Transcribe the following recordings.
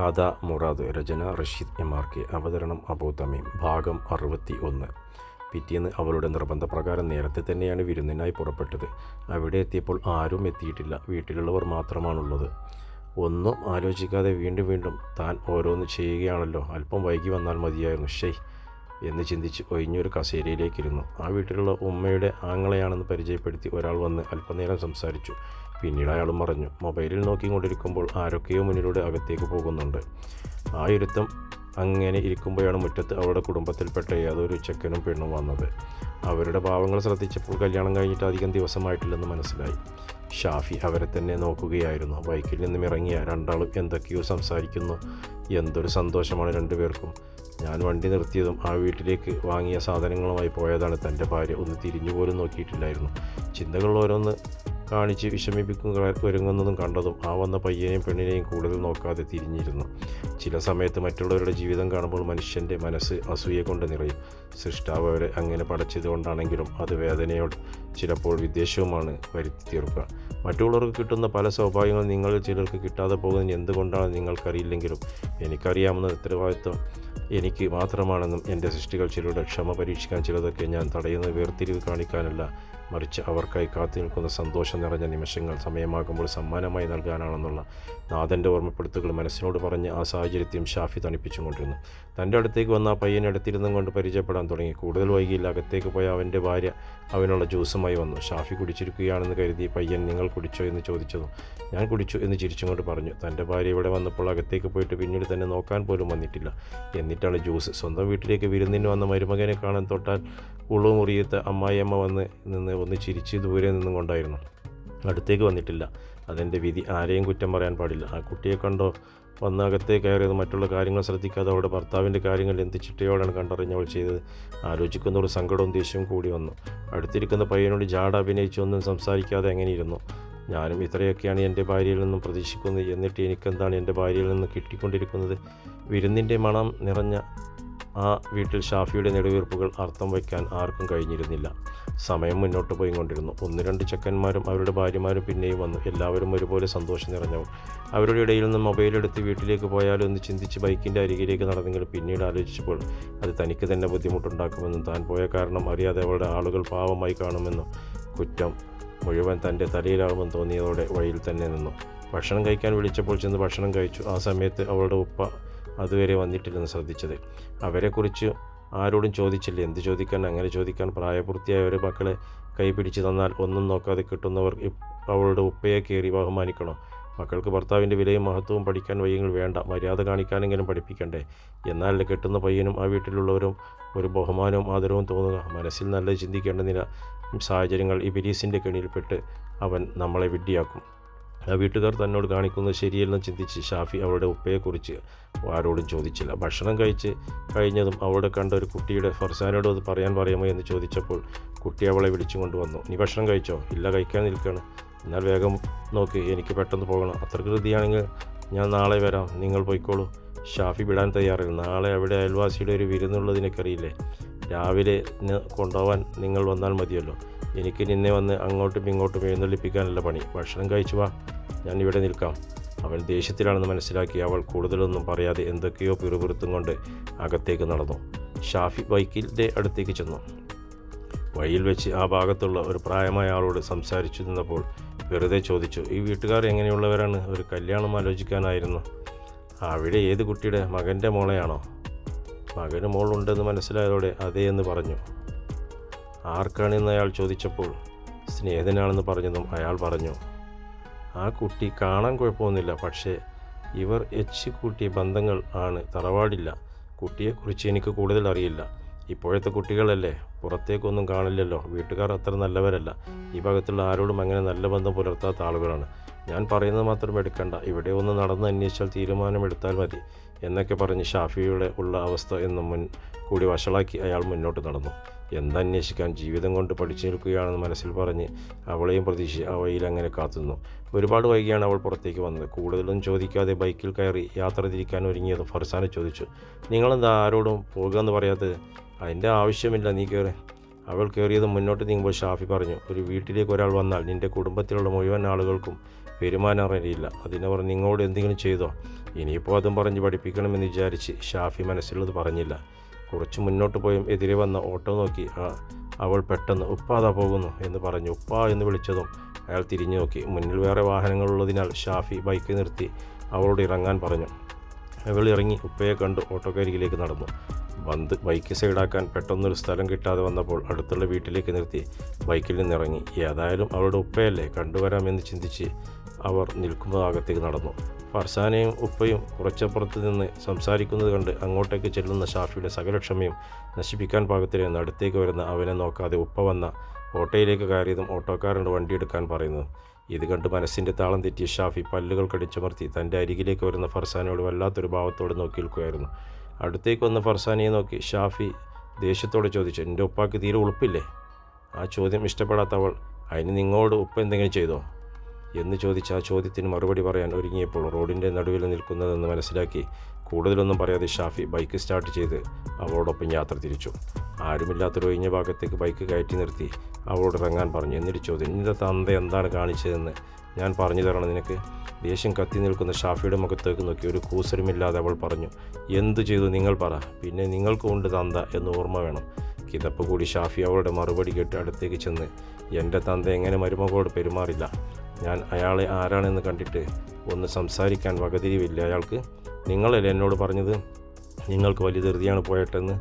കഥ മുറാദ് രചന Rasheed M R K അവതരണം അബൂ തമീം ഭാഗം അറുപത്തി ഒന്ന് പിറ്റേന്ന് അവളുടെ നിർബന്ധപ്രകാരം നേരത്തെ തന്നെയാണ് വിരുന്നിനായി പുറപ്പെട്ടത്. അവിടെ എത്തിയപ്പോൾ ആരും എത്തിയിട്ടില്ല. വീട്ടിലുള്ളവർ മാത്രമാണുള്ളത്. ഒന്നും ആലോചിക്കാതെ വീണ്ടും വീണ്ടും താൻ ഓരോന്ന് ചെയ്യുകയാണല്ലോ. അല്പം വൈകി വന്നാൽ മതിയായിരുന്നു. ഷെയ് എന്ന് ചിന്തിച്ച് ഒഴിഞ്ഞൊരു കസേരയിലേക്കിരുന്നു. ആ വീട്ടിലുള്ള ഉമ്മയുടെ ആങ്ങളെയാണെന്ന് പരിചയപ്പെടുത്തി ഒരാൾ വന്ന് അല്പനേരം സംസാരിച്ചു. പിന്നീട് അയാൾ മറഞ്ഞു. മൊബൈലിൽ നോക്കിക്കൊണ്ടിരിക്കുമ്പോൾ ആരൊക്കെയോ മുന്നിലൂടെ അകത്തേക്ക് പോകുന്നുണ്ട്. ആ ഇരുത്തം അങ്ങനെ ഇരിക്കുമ്പോഴാണ് മുറ്റത്ത് അവരുടെ കുടുംബത്തിൽപ്പെട്ട ഏതൊരു ചെക്കനും പെണ്ണും വന്നത്. അവരുടെ ഭാവങ്ങൾ ശ്രദ്ധിച്ചപ്പോൾ കല്യാണം കഴിഞ്ഞിട്ട് അധികം ദിവസമായിട്ടില്ലെന്ന് മനസ്സിലായി. ഷാഫി അവരെ തന്നെ നോക്കുകയായിരുന്നു. ബൈക്കിൽ നിന്നും ഇറങ്ങിയ രണ്ടാളും എന്തൊക്കെയോ സംസാരിക്കുന്നു. എന്തൊരു സന്തോഷമാണ് രണ്ടുപേർക്കും. ഞാൻ വണ്ടി നിർത്തിയതും ആ വീട്ടിലേക്ക് വാങ്ങിയ സാധനങ്ങളുമായി പോയതാണ് തന്റെ ഭാര്യ. ഒന്ന് തിരിഞ്ഞു പോലും നോക്കിയിട്ടില്ലായിരുന്നു. ചിന്തകൾ ഓരോന്ന് കാണിച്ച് വിഷമിപ്പിക്കും ഒരുങ്ങുന്നതും കണ്ടതും ആ വന്ന പയ്യനെയും പെണ്ണിനെയും കൂടുതൽ നോക്കാതെ തിരിഞ്ഞിരുന്നു. ചില സമയത്ത് മറ്റുള്ളവരുടെ ജീവിതം കാണുമ്പോൾ മനുഷ്യന്റെ മനസ്സ് അസൂയ കൊണ്ട് നിറയും. സൃഷ്ടാവ് അവരെ അങ്ങനെ പടച്ചത് കൊണ്ടാണെങ്കിലും അത് വേദനയോട് ചിലപ്പോൾ വിദ്വേഷവുമാണ് വരുത്തി തീർക്കുക. മറ്റുള്ളവർക്ക് കിട്ടുന്ന പല സൗഭാഗ്യങ്ങളും നിങ്ങളിൽ ചിലർക്ക് കിട്ടാതെ പോകുന്നതിന് എന്തുകൊണ്ടാണ് നിങ്ങൾക്കറിയില്ലെങ്കിലും എനിക്കറിയാവുന്ന ഉത്തരവാദിത്വം എനിക്ക് മാത്രമാണെന്നും എന്റെ സൃഷ്ടികൾ ചിലരുടെ ക്ഷമ പരീക്ഷിക്കാൻ ചിലതൊക്കെ ഞാൻ തടയുന്ന വേർതിരിവ് കാണിക്കാനല്ല. മറിച്ച് അവർക്കായി കാത്തു നിൽക്കുന്ന സന്തോഷം നിറഞ്ഞ നിമിഷങ്ങൾ സമയമാകുമ്പോൾ സമ്മാനമായി നൽകാനാണെന്നുള്ള നാഥന്റെ ഓർമ്മപ്പെടുത്തുകൾ മനസ്സിനോട് പറഞ്ഞ് ആ സാഹചര്യത്തെയും ഷാഫി തണിപ്പിച്ചുകൊണ്ടിരുന്നു തന്റെ അടുത്തേക്ക് വന്ന ആ പയ്യനെ അടുത്തിരുന്നും കൊണ്ട് പരിചയപ്പെടാൻ തുടങ്ങി. കൂടുതൽ വൈകിയില്ല അകത്തേക്ക് പോയ അവന്റെ ഭാര്യ അവനുള്ള ജ്യൂസുമായി വന്നു. ഷാഫി കുടിച്ചിരിക്കുകയാണെന്ന് കരുതി പയ്യൻ നിങ്ങൾ കുടിച്ചോ? എന്ന് ചോദിച്ചതും ഞാൻ കുടിച്ചു എന്ന് ചിരിച്ചുകൊണ്ട് പറഞ്ഞു. തന്റെ ഭാര്യ ഇവിടെ വന്നപ്പോൾ അകത്തേക്ക് പോയിട്ട് പിന്നീട് തന്നെ നോക്കാൻ പോലും വന്നിട്ടില്ല. എന്നിട്ടാണ് ജ്യൂസ്. സ്വന്തം വീട്ടിലേക്ക് വിരുന്നിന് വന്ന മരുമകനെ കാണാൻ തൊട്ടാൽ ഉള്ളു മുറിയത്ത് അമ്മായിയമ്മ വന്ന് നിന്ന് ഒന്ന് ചിരിച്ച് ദൂരെ നിന്നും കൊണ്ടായിരുന്നു. അടുത്തേക്ക് വന്നിട്ടില്ല. അതെന്റെ വിധി. ആരെയും കുറ്റം പറയാൻ പാടില്ല. ആ കുട്ടിയെ കണ്ടോ? വന്ന് അകത്തേക്ക് കയറിയത് മറ്റുള്ള കാര്യങ്ങൾ ശ്രദ്ധിക്കാതെ അവളുടെ ഭർത്താവിന്റെ കാര്യങ്ങൾ എന്ത് ചിട്ടയോടാണ് കണ്ടറിഞ്ഞവൾ ചെയ്തത്? ആലോചിക്കുന്നതോട് സങ്കടവും ദേഷ്യവും കൂടി വന്നു. അടുത്തിരിക്കുന്ന പയ്യനോട് ജാട അഭിനയിച്ചൊന്നും സംസാരിക്കാതെ എങ്ങനെയിരുന്നു ഞാനും ഇത്രയൊക്കെയാണ് എന്റെ ഭാര്യയിൽ നിന്നും പ്രതീക്ഷിക്കുന്നത്. എന്നിട്ട് എനിക്കെന്താണ് എന്റെ ഭാര്യയിൽ നിന്ന് കിട്ടിക്കൊണ്ടിരിക്കുന്നത്? വിരുന്നിന്റെ മണം നിറഞ്ഞ ആ വീട്ടിൽ ഷാഫിയുടെ നെടുവീർപ്പുകൾ അർത്ഥം വയ്ക്കാൻ ആർക്കും കഴിഞ്ഞിരുന്നില്ല. സമയം മുന്നോട്ട് പോയിക്കൊണ്ടിരുന്നു. ഒന്ന് രണ്ട് ചെക്കന്മാരും അവരുടെ ഭാര്യമാരും പിന്നെയും വന്നു. എല്ലാവരും ഒരുപോലെ സന്തോഷം നിറഞ്ഞവർ. അവരുടെ ഇടയിൽ നിന്ന് മൊബൈലെടുത്ത് വീട്ടിലേക്ക് പോയാലോ എന്ന് ചിന്തിച്ച് ബൈക്കിന്റെ അരികിലേക്ക് നടന്നെങ്കിലും പിന്നീട് ആലോചിച്ചപ്പോൾ അത് തനിക്ക് തന്നെ ബുദ്ധിമുട്ടുണ്ടാക്കുമെന്നും താൻ പോയ കാരണം അറിയാതെ അവളുടെ ആളുകൾ പാവമായി കാണുമെന്നും കുറ്റം മുഴുവൻ തന്റെ തലയിലാവുമെന്ന് തോന്നിയതോടെ വഴിയിൽ തന്നെ നിന്നു. ഭക്ഷണം കഴിക്കാൻ വിളിച്ചപ്പോൾ ചെന്ന് ഭക്ഷണം കഴിച്ചു. ആ സമയത്ത് അവളുടെ ഉപ്പ അതുവരെ വന്നിട്ടില്ലെന്ന് ശ്രദ്ധിച്ചത്. അവരെക്കുറിച്ച് ആരോടും ചോദിച്ചില്ല. എന്ത് ചോദിക്കാൻ അങ്ങനെ ചോദിക്കാൻ പ്രായപൂർത്തിയായ ഒരു മക്കളെ കൈ പിടിച്ച് തന്നാൽ ഒന്നും നോക്കാതെ കിട്ടുന്നവർ അവളുടെ ഉപ്പയെ കയറി ബഹുമാനിക്കണോ. മക്കൾക്ക് ഭർത്താവിന്റെ വിലയും മഹത്വവും പഠിക്കാൻ വയ്യെങ്കിൽ വേണ്ട. മര്യാദ കാണിക്കാനെങ്കിലും പഠിപ്പിക്കണ്ടേ? എന്നാൽ കെട്ടുന്ന പയ്യനും ആ വീട്ടിലുള്ളവരും ഒരു ബഹുമാനവും ആദരവും തോന്നുക. മനസ്സിൽ നല്ല ചിന്തിക്കേണ്ട ചിന്തിക്കേണ്ടതില്ല സാഹചര്യങ്ങൾ ഈ ബിലീസിന്റെ കെണിയിൽപ്പെട്ട് അവൻ നമ്മളെ വിഡ്ഢിയാക്കും. ആ വീട്ടുകാർ തന്നോട് കാണിക്കുന്നത് ശരിയല്ലെന്ന് ചിന്തിച്ച് ഷാഫി അവളുടെ ഉപ്പയെക്കുറിച്ച് ആരോടും ചോദിച്ചില്ല. ഭക്ഷണം കഴിച്ച് കഴിഞ്ഞതും അവിടെ കണ്ട ഒരു കുട്ടിയുടെ ഫർസാനോട് അത് പറയാൻ പറയുമോ എന്ന് ചോദിച്ചപ്പോൾ കുട്ടി അവളെ വിളിച്ചു കൊണ്ടുവന്നു. നീ ഭക്ഷണം കഴിച്ചോ? ഇല്ല കഴിക്കാൻ നിൽക്കുകയാണ് എന്നാൽ വേഗം നോക്ക് എനിക്ക് പെട്ടെന്ന് പോകണം. അത്ര കൃതിയാണെങ്കിൽ ഞാൻ നാളെ വരാം. നിങ്ങൾ പോയിക്കോളൂ. ഷാഫി വിടാൻ തയ്യാറില്ല നാളെ അവിടെ അയൽവാസിയുടെ ഒരു വിരുന്നുള്ളതിനൊക്കറിയില്ലേ രാവിലെ കൊണ്ടുപോകാൻ നിങ്ങൾ വന്നാൽ മതിയല്ലോ. എനിക്ക് നിന്നെ വന്ന് അങ്ങോട്ടും ഇങ്ങോട്ടും എഴുന്നള്ളിപ്പിക്കാനല്ല പണി. ഭക്ഷണം കഴിച്ചു വാ. ഞാൻ നിൽക്കാം. അവൻ ദേഷ്യത്തിലാണെന്ന് മനസ്സിലാക്കി അവൾ കൂടുതലൊന്നും പറയാതെ എന്തൊക്കെയോ പിറുപിറുത്തും കൊണ്ട് അകത്തേക്ക് നടന്നു. ഷാഫി ബൈക്കിന്റെ അടുത്തേക്ക് ചെന്നു. വഴിയിൽ വെച്ച് ആ ഭാഗത്തുള്ള ഒരു പ്രായമായ ആളോട് സംസാരിച്ചു നിന്നപ്പോൾ വെറുതെ ചോദിച്ചു ഈ വീട്ടുകാർ എങ്ങനെയുള്ളവരാണ്? ഒരു കല്യാണം ആലോചിക്കാനായിരുന്നു. അവിടെ ഏത് കുട്ടിയുടെ? മകന്റെ മോളെയാണോ? മകന് മോളുണ്ടെന്ന് മനസ്സിലായതോടെ അതേ എന്ന് പറഞ്ഞു. ആർക്കാണെന്ന് അയാൾ ചോദിച്ചപ്പോൾ സ്നേഹിതനാണെന്ന് പറഞ്ഞതും അയാൾ പറഞ്ഞു. ആ കുട്ടി കാണാൻ കുഴപ്പമൊന്നുമില്ല. പക്ഷേ ഇവർ എച്ച് കൂട്ടിയ ബന്ധങ്ങൾ ആണ്. തറവാടില്ല. കുട്ടിയെക്കുറിച്ച് എനിക്ക് കൂടുതൽ അറിയില്ല. ഇപ്പോഴത്തെ കുട്ടികളല്ലേ? പുറത്തേക്കൊന്നും കാണില്ലല്ലോ. വീട്ടുകാർ അത്ര നല്ലവരല്ല. ഈ ഭാഗത്തുള്ള ആരോടും അങ്ങനെ നല്ല ബന്ധം പുലർത്താത്ത ആളുകളാണ്. ഞാൻ പറയുന്നത് മാത്രം എടുക്കണ്ട. ഇവിടെ ഒന്ന് നടന്ന് അന്വേഷിച്ചാൽ തീരുമാനമെടുത്താൽ മതി. എന്നൊക്കെ പറഞ്ഞ് ഷാഫിയുടെ ഉള്ള അവസ്ഥ എന്ന് മുൻ കൂടി വഷളാക്കി അയാൾ മുന്നോട്ട് നടന്നു. എന്തന്വേഷിക്കാൻ ജീവിതം കൊണ്ട് പഠിച്ചു നിൽക്കുകയാണെന്ന് മനസ്സിൽ പറഞ്ഞ് അവളെയും പ്രതീക്ഷിച്ച് അവയിൽ അങ്ങനെ കാത്തുനിന്നു. ഒരുപാട് വൈകിയാണ് അവൾ പുറത്തേക്ക് വന്നത്. കൂടുതലും ചോദിക്കാതെ ബൈക്കിൽ കയറി യാത്ര തിരിക്കാൻ ഒരുങ്ങിയത് ഫർസാനെ ചോദിച്ചു നിങ്ങളെന്താ ആരോടും പോകുകയെന്ന് പറയാത്തത്? അതിന്റെ ആവശ്യമില്ല നീ കയറി അവൾ കയറിയത് മുന്നോട്ട് നീങ്ങുമ്പോൾ ഷാഫി പറഞ്ഞു ഒരു വീട്ടിലേക്ക് ഒരാൾ വന്നാൽ നിന്റെ കുടുംബത്തിലുള്ള മുഴുവൻ ആളുകൾക്കും പെരുമാറാൻ അറിയില്ല. അതിനവർ നിങ്ങളോട് എന്തെങ്കിലും ചെയ്തോ? ഇനിയിപ്പോൾ അതും പറഞ്ഞ് പഠിപ്പിക്കണമെന്ന് വിചാരിച്ച് ഷാഫി മനസ്സിലുള്ളത് പറഞ്ഞില്ല. കുറച്ച് മുന്നോട്ട് പോയും എതിരെ വന്ന ഓട്ടോ നോക്കി ആ- അവൾ പെട്ടെന്ന് ഉപ്പാതാ പോകുന്നു എന്ന് പറഞ്ഞു. ഉപ്പാ എന്ന് വിളിച്ചതും അയാൾ തിരിഞ്ഞു നോക്കി. മുന്നിൽ വേറെ വാഹനങ്ങളുള്ളതിനാൽ ഷാഫി ബൈക്ക് നിർത്തി അവളോട് ഇറങ്ങാൻ പറഞ്ഞു. അവൾ ഇറങ്ങി ഉപ്പയെ കണ്ട് ഓട്ടോക്കരികിലേക്ക് നടന്നു. വന്ന് ബൈക്ക് സൈഡാക്കാൻ പെട്ടെന്നൊരു സ്ഥലം കിട്ടാതെ വന്നപ്പോൾ അടുത്തുള്ള വീട്ടിലേക്ക് നിർത്തി ബൈക്കിൽ നിന്നിറങ്ങി. ഏതായാലും അവളുടെ ഉപ്പയല്ലേ കണ്ടുവരാമെന്ന് ചിന്തിച്ച് അവർ നിൽക്കുന്ന ഭാഗത്തേക്ക് നടന്നു. ഫർസാനയും ഉപ്പയും കുറച്ചപ്പുറത്ത് നിന്ന് സംസാരിക്കുന്നത് കണ്ട് അങ്ങോട്ടേക്ക് ചെല്ലുന്ന ഷാഫിയുടെ സകലക്ഷമയും നശിപ്പിക്കാൻ പാകത്തിലായിരുന്നു അടുത്തേക്ക് വരുന്ന അവനെ നോക്കാതെ ഉപ്പ വന്ന ഓട്ടോയിലേക്ക് കയറിയതും ഓട്ടോക്കാരനോട് വണ്ടിയെടുക്കാൻ പറയുന്നു. ഇത് കണ്ട് മനസ്സിന്റെ താളം തെറ്റിയ ഷാഫി പല്ലുകൾ കടിച്ചമർത്തി തന്റെ അരികിലേക്ക് വരുന്ന ഫർസാനയോട് വല്ലാത്തൊരു ഭാവത്തോടെ നോക്കി നിൽക്കുകയായിരുന്നു. അടുത്തേക്ക് വന്ന ഫർസാനയെ നോക്കി ഷാഫി ദേഷ്യത്തോടെ ചോദിച്ചു എന്റെ ഉപ്പാക്ക് തീരെ ഉളുപ്പില്ലേ? ആ ചോദ്യം ഇഷ്ടപ്പെടാത്തവൾ അതിന് നിങ്ങളോട് ഉപ്പ എന്തെങ്കിലും ചെയ്തോ? എന്ന് ചോദിച്ച ആ ചോദ്യത്തിന് മറുപടി പറയാൻ ഒരുങ്ങിയപ്പോൾ റോഡിന്റെ നടുവിൽ നിൽക്കുന്നതെന്ന് മനസ്സിലാക്കി കൂടുതലൊന്നും പറയാതെ ഷാഫി ബൈക്ക് സ്റ്റാർട്ട് ചെയ്ത് അവളോടൊപ്പം യാത്ര തിരിച്ചു. ആരുമില്ലാത്തൊരു ഒഴിഞ്ഞ ഭാഗത്തേക്ക് ബൈക്ക് കയറ്റി നിർത്തി. അവളോട് ഇറങ്ങാൻ പറഞ്ഞു. എന്നിട്ട് ചോദ്യം നിന്റെ തന്ത എന്താണ് കാണിച്ചതെന്ന് ഞാൻ പറഞ്ഞു തരണം നിനക്ക്. ദേഷ്യം കത്തി നിൽക്കുന്ന ഷാഫിയുടെ മുഖത്തേക്ക് നോക്കി ഒരു കൂസരുമില്ലാതെ അവൾ പറഞ്ഞു എന്തു ചെയ്തു നിങ്ങൾ പറ. പിന്നെ നിങ്ങൾക്കും ഉണ്ട് തന്ത എന്ന് ഓർമ്മ വേണം. കിതപ്പ് കൂടി ഷാഫി അവളുടെ മറുപടി കേട്ട് അടുത്തേക്ക് ചെന്ന് എന്റെ തന്ത എങ്ങനെ മരുമകളോട് പെരുമാറില്ല? ഞാൻ അയാളെ ആരാണെന്ന് കണ്ടിട്ട് ഒന്ന് സംസാരിക്കാൻ വകതിരിവില്ല. അയാൾക്ക് നിങ്ങളല്ലേ എന്നോട് പറഞ്ഞത്? നിങ്ങൾക്ക് വലിയ ധൃതിയാണ് പോയിട്ടെന്ന്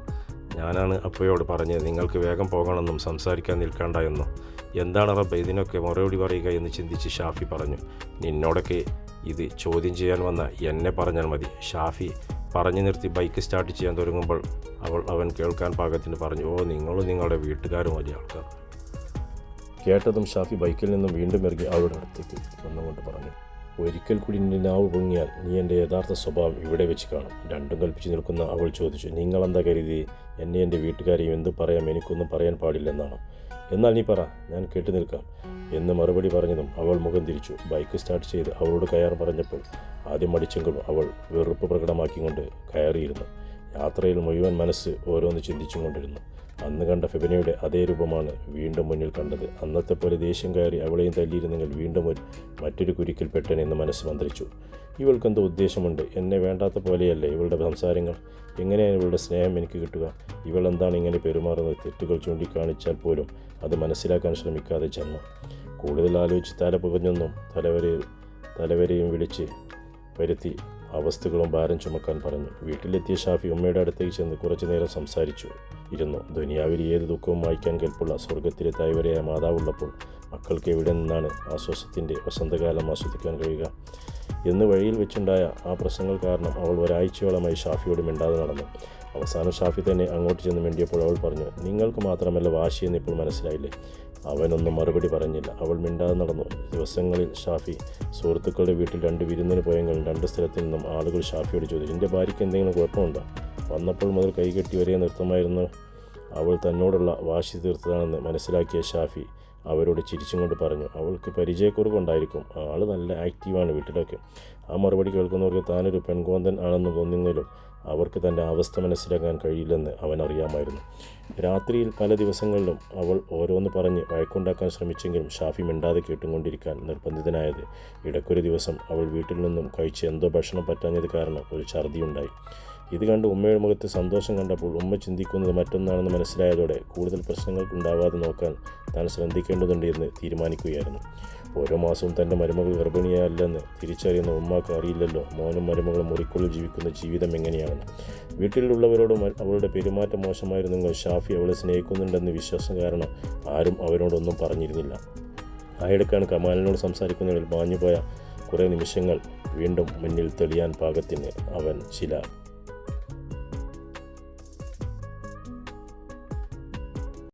ഞാനാണ് അപ്പയോട് പറഞ്ഞത്. നിങ്ങൾക്ക് വേഗം പോകണമെന്നും സംസാരിക്കാൻ നിൽക്കേണ്ട എന്നും എന്താണ് റബ്ബ ഇതിനൊക്കെ മറുപടി പറയുക എന്ന് ചിന്തിച്ച് ഷാഫി പറഞ്ഞു. നിന്നോടൊക്കെ ഇത് ചോദ്യം ചെയ്യാൻ വന്ന എന്നെ പറഞ്ഞാൽ മതി. ഷാഫി പറഞ്ഞു നിർത്തി ബൈക്ക് സ്റ്റാർട്ട് ചെയ്യാൻ തുടങ്ങുമ്പോൾ അവൾ അവൻ കേൾക്കാൻ പാകത്തിന് പറഞ്ഞു. ഓ നിങ്ങളും നിങ്ങളുടെ വീട്ടുകാരും വലിയ ആൾക്കാർ. കേട്ടതും ഷാഫി ബൈക്കിൽ നിന്നും വീണ്ടും ഇറങ്ങി അവളുടെ അടുത്തേക്ക് വന്നുകൊണ്ട് പറഞ്ഞു ഒരിക്കൽ കൂടി നിന്റെ നാവ് പൊങ്ങിയാൽ നീ എന്റെ യഥാർത്ഥ സ്വഭാവം ഇവിടെ വെച്ച് കാണും. രണ്ടും കൽപ്പിച്ച് നിൽക്കുന്ന അവൾ ചോദിച്ചു നിങ്ങളെന്താ കരുതി? എന്നെ എന്റെ വീട്ടുകാരെയും എന്ത് പറയാം? എനിക്കൊന്നും പറയാൻ പാടില്ലെന്നാണോ? എന്നാൽ നീ പറ ഞാൻ കേട്ടു നിൽക്കാം. എന്ന് മറുപടി പറഞ്ഞതും അവൾ മുഖം തിരിച്ചു. ബൈക്ക് സ്റ്റാർട്ട് ചെയ്ത് അവളോട് കയർ പറഞ്ഞപ്പോൾ ആദ്യം അടിച്ചെങ്കിലും അവൾ വെറുപ്പ് പ്രകടമാക്കിക്കൊണ്ട് കയറിയിരുന്നു. യാത്രയിൽ മുഴുവൻ മനസ്സ് ഓരോന്ന് ചിന്തിച്ചുകൊണ്ടിരുന്നു അന്ന് കണ്ട ഫെബിനയുടെ അതേ രൂപമാണ് വീണ്ടും മുന്നിൽ കണ്ടത്. അന്നത്തെ പോലെ ദേഷ്യം കയറി അവളെയും തല്ലിയിരുന്നെങ്കിൽ വീണ്ടും ഒരു മറ്റൊരു കുരുക്കിൽ പെട്ടനെന്ന് മനസ്സ് മന്ത്രിച്ചു. ഇവൾക്കെന്തോ ഉദ്ദേശമുണ്ട്. എന്നെ വേണ്ടാത്ത പോലെയല്ലേ ഇവളുടെ സംസാരങ്ങൾ? എങ്ങനെയാണ് ഇവളുടെ സ്നേഹം എനിക്ക് കിട്ടുക? ഇവൾ എന്താണ് ഇങ്ങനെ പെരുമാറുന്നത്? തെറ്റുകൾ ചൂണ്ടിക്കാണിച്ചാൽ പോലും അത് മനസ്സിലാക്കാൻ ശ്രമിക്കാതെ ചെന്നു. കൂടുതൽ ആലോചിച്ച് തല പുകഞ്ഞൊന്നും തലവരെ തലവരെയും വിളിച്ച് വരുത്തി അവസ്ഥകളും ഭാരം ചുമക്കാൻ പറഞ്ഞു. വീട്ടിലെത്തിയ ഷാഫി ഉമ്മയുടെ അടുത്തേക്ക് ചെന്ന് കുറച്ചു നേരം സംസാരിച്ചു. ഇരുന്നു. ദുനിയാവിൽ ഏത് ദുഃഖവും വായിക്കാൻ കേൾപ്പുള്ള സ്വർഗത്തിലെ തായ്വരയായ മാതാവുള്ളപ്പോൾ മക്കൾക്ക് എവിടെ നിന്നാണ് ആശ്വാസത്തിന്റെ വസന്തകാലം ആസ്വദിക്കാൻ കഴിയുക? എന്ന് വഴിയിൽ വെച്ചുണ്ടായ ആ പ്രശ്നങ്ങൾ കാരണം അവൾ ഒരാഴ്ചയോളമായി ഷാഫിയോട് മിണ്ടാതെ നടന്നു. അവസാനം ഷാഫി തന്നെ അങ്ങോട്ട് ചെന്ന് മിണ്ടിയപ്പോൾ അവൾ പറഞ്ഞു നിങ്ങൾക്ക് മാത്രമല്ല വാശിയെന്ന് ഇപ്പോൾ മനസ്സിലായില്ലേ? അവനൊന്നും മറുപടി പറഞ്ഞില്ല. അവൾ മിണ്ടാതെ നടന്നു. ദിവസങ്ങളിൽ ഷാഫി സുഹൃത്തുക്കളുടെ വീട്ടിൽ രണ്ട് വിരുന്നിന് പോയെങ്കിലും രണ്ട് സ്ഥലത്തു നിന്നും ആളുകൾ ഷാഫിയോട് ചോദിച്ചു എന്റെ ഭാര്യയ്ക്ക് എന്തെങ്കിലും കുഴപ്പമുണ്ടോ? വന്നപ്പോൾ മുതൽ കൈകെട്ടി വരെ നൃത്തമായിരുന്നു അവൾ തന്നോടുള്ള വാശി തീർത്തതാണെന്ന് മനസ്സിലാക്കിയ ഷാഫി അവരോട് ചിരിച്ചും കൊണ്ട് പറഞ്ഞു അവൾക്ക് പരിചയക്കുറവുണ്ടായിരിക്കും. ആൾ നല്ല ആക്റ്റീവാണ് വീട്ടിലൊക്കെ. ആ മറുപടി കേൾക്കുന്നവർക്ക് താനൊരു പെൺകോന്തൻ ആണെന്ന് തോന്നുന്നതിലും അവർക്ക് തന്റെ അവസ്ഥ മനസ്സിലാക്കാൻ കഴിയില്ലെന്ന് അവൻ അറിയാമായിരുന്നു. രാത്രിയിൽ പല ദിവസങ്ങളിലും അവൾ ഓരോന്ന് പറഞ്ഞ് വഴക്കുണ്ടാക്കാൻ ശ്രമിച്ചെങ്കിലും ഷാഫി മിണ്ടാതെ കേട്ടുകൊണ്ടിരിക്കാൻ നിർബന്ധിതനായത്. ഇടയ്ക്കൊരു ദിവസം അവൾ വീട്ടിൽ നിന്നും കഴിച്ച് എന്തോ ഭക്ഷണം പറ്റാഞ്ഞത് കാരണം ഒരു ഛർദിയുണ്ടായി. ഇത് കണ്ട് ഉമ്മയുടെ മുഖത്ത് സന്തോഷം കണ്ടപ്പോൾ ഉമ്മ ചിന്തിക്കുന്നത് മറ്റൊന്നാണെന്ന് മനസ്സിലായതോടെ കൂടുതൽ പ്രശ്നങ്ങൾക്കുണ്ടാവാതെ നോക്കാൻ താൻ ശ്രദ്ധിക്കേണ്ടതുണ്ട് എന്ന് തീരുമാനിക്കുകയായിരുന്നു. ഓരോ മാസവും തന്റെ മരുമകൾ ഗർഭിണിയല്ലെന്ന് തിരിച്ചറിയുന്ന ഉമ്മാക്ക് അറിയില്ലല്ലോ. മോനും മരുമകളും മുറിക്കുള്ളിൽ ജീവിക്കുന്ന ജീവിതം എങ്ങനെയാണ്? വീട്ടിലുള്ളവരോട് അവളുടെ പെരുമാറ്റം മോശമായിരുന്നെങ്കിൽ ഷാഫി അവളെ സ്നേഹിക്കുന്നുണ്ടെന്ന് വിശ്വാസം കാരണം ആരും അവരോടൊന്നും പറഞ്ഞിരുന്നില്ല. ആയിടക്കാണ് കമാലിനോട് സംസാരിക്കുന്നതിൽ മാഞ്ഞുപോയ കുറേ നിമിഷങ്ങൾ വീണ്ടും മുന്നിൽ തെളിയാൻ പാകത്തിന് അവൻ ചില